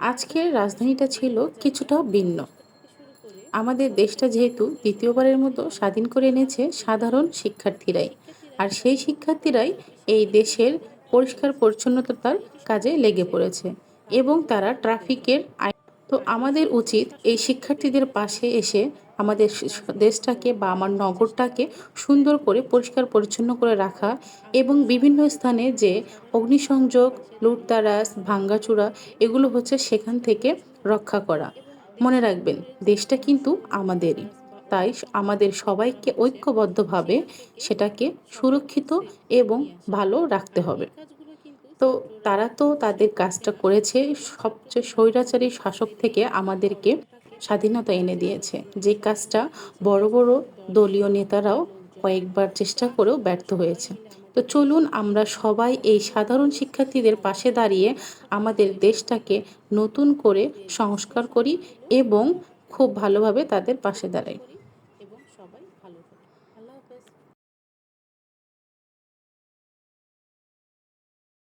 আজকের রাজধানীটা ছিল কিছুটা ভিন্ন। আমাদের দেশটা যেহেতু দ্বিতীয়বারের মতো স্বাধীন করে এনেছে সাধারণ শিক্ষার্থীরাই, আর সেই শিক্ষার্থীরাই এই দেশের পরিষ্কার পরিচ্ছন্নতার কাজে লেগে পড়েছে এবং তারা ট্রাফিকের আইন তো আমাদের উচিত এই শিক্ষার্থীদের পাশে এসে আমাদের দেশটাকে বা আমার নগরটাকে সুন্দর করে পরিষ্কার পরিচ্ছন্ন করে রাখা এবং বিভিন্ন স্থানে যে অগ্নিসংযোগ, লুটতারাস, ভাঙ্গাচুরা এগুলো হচ্ছে সেখান থেকে রক্ষা করা। মনে রাখবেন, দেশটা কিন্তু আমাদেরই। তাই আমাদের সবাইকে ঐক্যবদ্ধভাবে সেটাকে সুরক্ষিত এবং ভালো রাখতে হবে। তো তারা তো তাদের কাজটা করেছে। সবচেয়ে স্বৈরাচারী শাসক থেকে আমাদেরকে স্বাধীনতা এনে দিয়েছে। যে কাজটা বড় বড় দলীয় নেতারাও কয়েকবার চেষ্টা করেও ব্যর্থ হয়েছে। তো চলুন আমরা সবাই এই সাধারণ শিক্ষার্থীদের পাশে দাঁড়িয়ে আমাদের দেশটাকে নতুন করে সংস্কার করি এবং খুব ভালোভাবে তাদের পাশে দাঁড়াই।